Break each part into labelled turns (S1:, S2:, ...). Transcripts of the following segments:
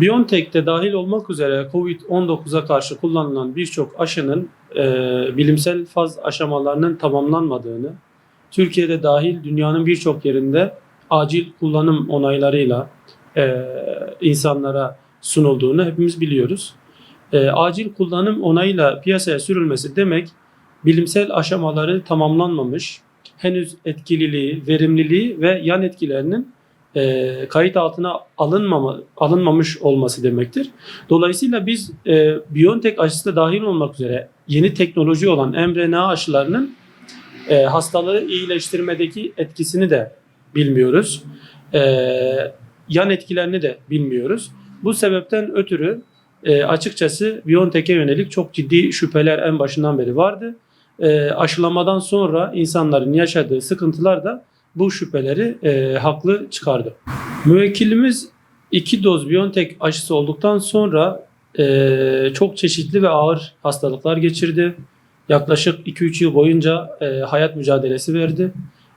S1: BioNTech'te dahil olmak üzere COVID-19'a karşı kullanılan birçok aşının e, bilimsel faz aşamalarının tamamlanmadığını, Türkiye'de dahil dünyanın birçok yerinde acil kullanım onaylarıyla e, insanlara sunulduğunu hepimiz biliyoruz. E, acil kullanım onayıyla piyasaya sürülmesi demek bilimsel aşamaları tamamlanmamış, henüz etkililiği, verimliliği ve yan etkilerinin e, kayıt altına alınmama, alınmamış olması demektir. Dolayısıyla biz e, BioNTech aşısı da dahil olmak üzere yeni teknoloji olan mRNA aşılarının e, hastalığı iyileştirmedeki etkisini de bilmiyoruz. E, yan etkilerini de bilmiyoruz. Bu sebepten ötürü e, açıkçası BioNTech'e yönelik çok ciddi şüpheler en başından beri vardı. E, aşılamadan sonra insanların yaşadığı sıkıntılar da bu şüpheleri e, haklı çıkardı. Müvekkilimiz iki doz BioNTech aşısı olduktan sonra e, çok çeşitli ve ağır hastalıklar geçirdi. Yaklaşık 2-3 yıl boyunca e, hayat mücadelesi verdi.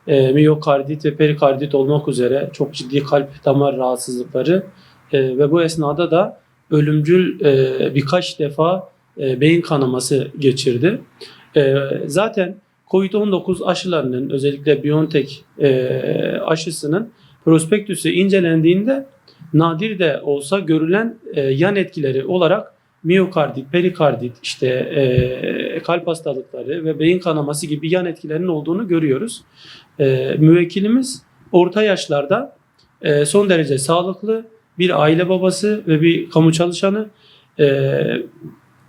S1: E, miyokardit ve perikardit olmak üzere çok ciddi kalp damar rahatsızlıkları e, ve bu esnada da ölümcül e, birkaç defa e, beyin kanaması geçirdi. E, zaten COVID-19 aşılarının özellikle BioNTech e, aşısının prospektüsü incelendiğinde nadir de olsa görülen e, yan etkileri olarak miyokardit, perikardit, işte e, kalp hastalıkları ve beyin kanaması gibi yan etkilerinin olduğunu görüyoruz. E, müvekkilimiz orta yaşlarda e, son derece sağlıklı bir aile babası ve bir kamu çalışanı. E,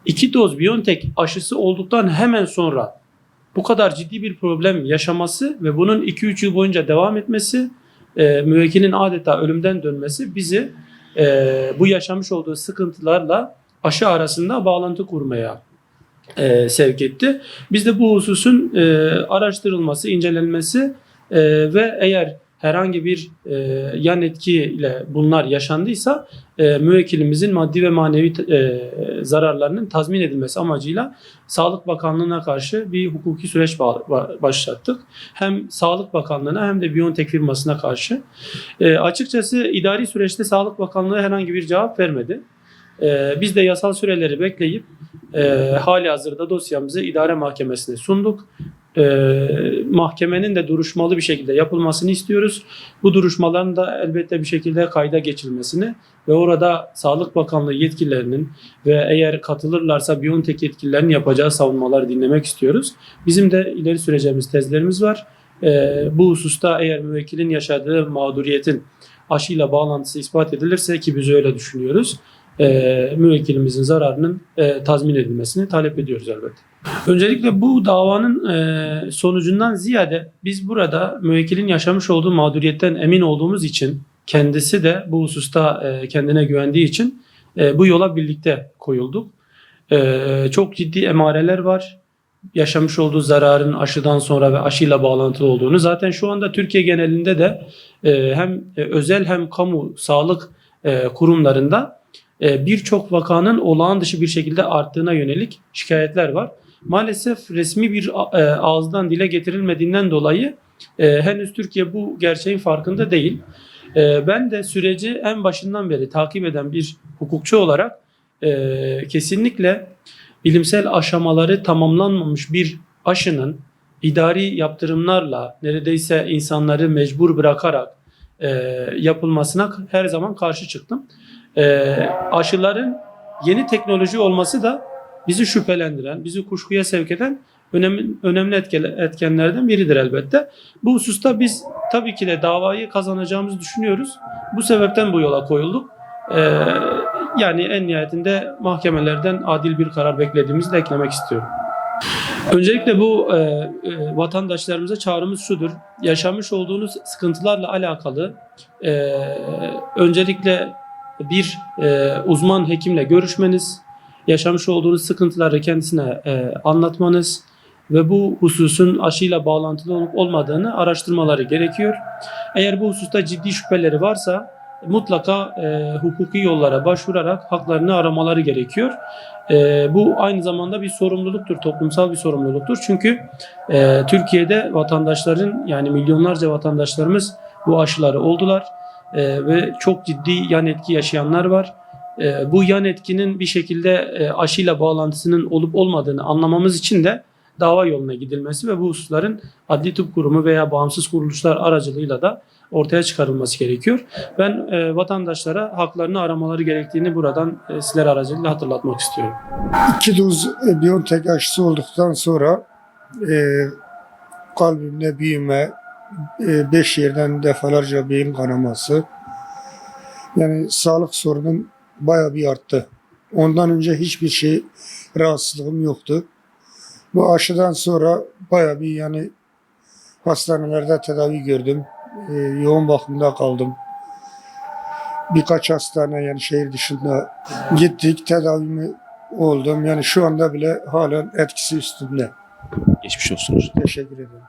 S1: iki doz BioNTech aşısı olduktan hemen sonra bu kadar ciddi bir problem yaşaması ve bunun 2-3 yıl boyunca devam etmesi, e, müvekkilin adeta ölümden dönmesi bizi e, bu yaşamış olduğu sıkıntılarla aşı arasında bağlantı kurmaya e, sevk etti. Biz de bu hususun e, araştırılması, incelenmesi e, ve eğer herhangi bir e, yan etkiyle bunlar yaşandıysa e, müvekkilimizin maddi ve manevi e, zararlarının tazmin edilmesi amacıyla Sağlık Bakanlığı'na karşı bir hukuki süreç ba- ba- başlattık. Hem Sağlık Bakanlığı'na hem de BioNTech firmasına karşı. E, açıkçası idari süreçte Sağlık Bakanlığı herhangi bir cevap vermedi. E, biz de yasal süreleri bekleyip e, hali hazırda dosyamızı idare mahkemesine sunduk. E, mahkemenin de duruşmalı bir şekilde yapılmasını istiyoruz. Bu duruşmaların da elbette bir şekilde kayda geçilmesini ve orada Sağlık Bakanlığı yetkililerinin ve eğer katılırlarsa BioNTech yetkililerinin yapacağı savunmaları dinlemek istiyoruz. Bizim de ileri süreceğimiz tezlerimiz var. E, bu hususta eğer müvekkilin yaşadığı mağduriyetin aşıyla bağlantısı ispat edilirse ki biz öyle düşünüyoruz. E, müvekkilimizin zararının e, tazmin edilmesini talep ediyoruz elbette. Öncelikle bu davanın e, sonucundan ziyade biz burada müvekkilin yaşamış olduğu mağduriyetten emin olduğumuz için kendisi de bu hususta e, kendine güvendiği için e, bu yola birlikte koyulduk. Çok ciddi emareler var. Yaşamış olduğu zararın aşıdan sonra ve aşıyla bağlantılı olduğunu. Zaten şu anda Türkiye genelinde de hem özel hem kamu sağlık kurumlarında birçok vakanın olağan dışı bir şekilde arttığına yönelik şikayetler var. Maalesef resmi bir e, ağızdan dile getirilmediğinden dolayı e, henüz Türkiye bu gerçeğin farkında değil. E, ben de süreci en başından beri takip eden bir hukukçu olarak kesinlikle bilimsel aşamaları tamamlanmamış bir aşının idari yaptırımlarla neredeyse insanları mecbur bırakarak yapılmasına her zaman karşı çıktım. Aşıların yeni teknoloji olması da bizi şüphelendiren, bizi kuşkuya sevk eden önemli, önemli etken- etkenlerden biridir elbette. Bu hususta biz tabii ki de davayı kazanacağımızı düşünüyoruz. Bu sebepten bu yola koyulduk. Ee, yani en nihayetinde mahkemelerden adil bir karar beklediğimizi de eklemek istiyorum. Öncelikle bu e, e, vatandaşlarımıza çağrımız şudur. Yaşamış olduğunuz sıkıntılarla alakalı e, öncelikle bir e, uzman hekimle görüşmeniz, yaşamış olduğunuz sıkıntıları kendisine e, anlatmanız ve bu hususun aşıyla bağlantılı olup olmadığını araştırmaları gerekiyor. Eğer bu hususta ciddi şüpheleri varsa mutlaka e, hukuki yollara başvurarak haklarını aramaları gerekiyor. E, bu aynı zamanda bir sorumluluktur, toplumsal bir sorumluluktur. Çünkü e, Türkiye'de vatandaşların yani milyonlarca vatandaşlarımız bu aşıları oldular E, ve çok ciddi yan etki yaşayanlar var. E, bu yan etkinin bir şekilde e, aşıyla bağlantısının olup olmadığını anlamamız için de dava yoluna gidilmesi ve bu hususların adli tıp kurumu veya bağımsız kuruluşlar aracılığıyla da ortaya çıkarılması gerekiyor. Ben e, vatandaşlara haklarını aramaları gerektiğini buradan e, sizler aracılığıyla hatırlatmak istiyorum.
S2: İki doz e, Biontech aşısı olduktan sonra e, kalbimde büyüme, e, beş yerden defalarca beyin kanaması. Yani sağlık sorunum bayağı bir arttı. Ondan önce hiçbir şey rahatsızlığım yoktu. Bu aşıdan sonra bayağı bir yani hastanelerde tedavi gördüm. E, yoğun bakımda kaldım. Birkaç hastane yani şehir dışında gittik tedavimi oldum. Yani şu anda bile halen etkisi üstünde.
S3: Geçmiş olsun.
S2: Teşekkür ederim.